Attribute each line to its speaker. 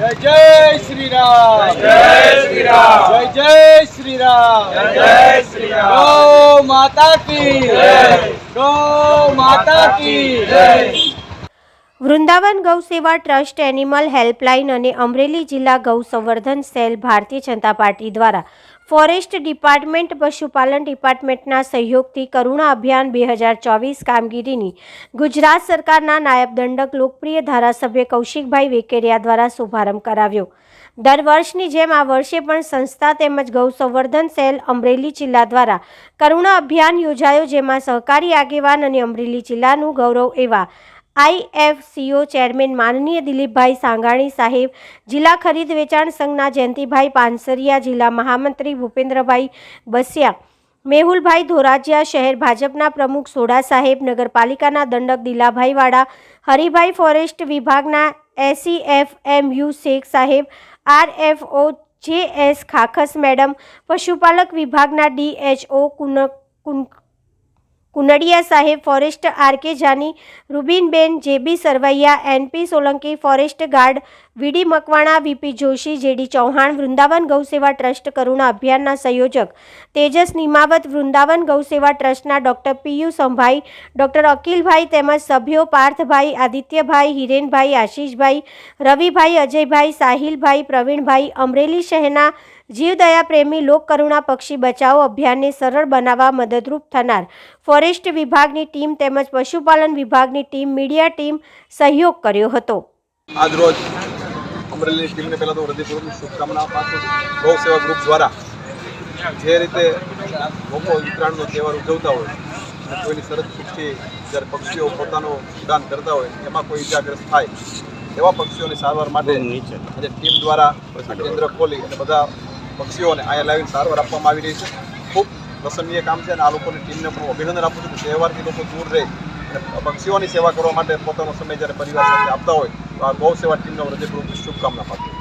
Speaker 1: જય જય શ્રી રામ.
Speaker 2: જય શ્રી રામ.
Speaker 1: જય જય શ્રી રામ.
Speaker 2: જય શ્રી રામ.
Speaker 1: ગૌ માતા કી.
Speaker 2: જય.
Speaker 1: ગૌ માતા કી.
Speaker 2: જય.
Speaker 3: વૃંદાવન ગૌ સેવા ટ્રસ્ટ એનિમલ હેલ્પલાઇન અને અમરેલી જિલ્લા ગૌ સંવર્ધન સેલ ભારતીય જનતા પાર્ટી દ્વારા ફોરેસ્ટ ડિપાર્ટમેન્ટ પશુપાલન ડિપાર્ટમેન્ટના સહયોગથી કરુણા અભિયાન બે હજાર ચોવીસ કામગીરીની ગુજરાત સરકારના નાયબ દંડક લોકપ્રિય ધારાસભ્ય કૌશિકભાઈ વેકેરિયા દ્વારા શુભારંભ કરાવ્યો. દર વર્ષની જેમ આ વર્ષે પણ સંસ્થા તેમજ ગૌ સંવર્ધન સેલ અમરેલી જિલ્લા દ્વારા કરુણા અભિયાન યોજાયો, જેમાં સહકારી આગેવાન અને અમરેલી જિલ્લાનું ગૌરવ એવા આઈએફસીઓ ચેરમેન માનનીય દિલીપભાઈ સાંગાણી સાહેબ, જિલ્લા ખરીદ વેચાણ સંઘના જયંતિભાઈ પાનસરિયા, જિલ્લા મહામંત્રી ભૂપેન્દ્રભાઈ બસિયા, મેહુલભાઈ ધોરાજીયા, શહેર ભાજપના પ્રમુખ સોડા સાહેબ, નગરપાલિકાના દંડક દિલાભાઈ વાડા, હરિભાઈ ફોરેસ્ટ વિભાગના એસીએફ એમ યુ શેખ સાહેબ, આરએફઓ જે એસ ખાખસ મેડમ, પશુપાલક વિભાગના ડીએચઓ કુન કુન કુનડિયા સાહેબ forest R K Jani, Rubinben, JB Sarvaiya, NP Solanki, forest guard VD Makwana, VP Joshi, JD Chauhan, Vrindavan Gauseva trust Karuna અભિયાનના સંયોજક, તેજસ નિમાવત, વૃંદાવન ગૌસેવા ટ્રસ્ટના ડૉક્ટર પીયુ સંભાઈ, ડૉક્ટર અકિલભાઈ તેમજ સભ્યો પાર્થભાઈ, આદિત્યભાઈ, હિરેનભાઈ, આશીષભાઈ, રવિભાઈ, અજયભાઈ, સાહિલભાઈ, પ્રવીણભાઈ, અમરેલી શહેરના જીવદયા પ્રેમી લોક કરુણા પક્ષી બચાવો અભિયાનને સરળ બનાવવા મદદરૂપ થનાર ફોરેસ્ટ વિભાગની ટીમ તેમજ પશુપાલન વિભાગની ટીમ મીડિયા ટીમ સહયોગ કર્યો હતો.
Speaker 4: આજ રોજ અમરેલીની ટીમને પહેલાં તો હૃદયપૂર્વક શુભકામનાઓ પાછું ગૌ સેવા ગ્રુપ દ્વારા જે રીતે લોકો ઉત્તરાયણનો તહેવાર ઉજવતા હોય અને કોઈની સરસ ચૂકથી જ્યારે પક્ષીઓ પોતાનું ઉડાન કરતા હોય એમાં કોઈ ઇજાગ્રસ્ત થાય એવા પક્ષીઓની સારવાર માટે આજે ટીમ દ્વારા કેન્દ્ર ખોલી અને બધા પક્ષીઓને અહીંયા લાવીને સારવાર આપવામાં આવી રહી છે. ખૂબ પ્રસન્નીય કામ છે અને આ લોકોની ટીમને પણ અભિનંદન આપું છું કે તહેવારથી લોકો દૂર રહે પક્ષીઓની સેવા કરવા માટે પોતાનો સમય જ્યારે પરિવાર સાથે આપતા હોય તો આ ગૌ સેવા ટીમનો હૃદયપૂર્વક શુભકામના પાઠવું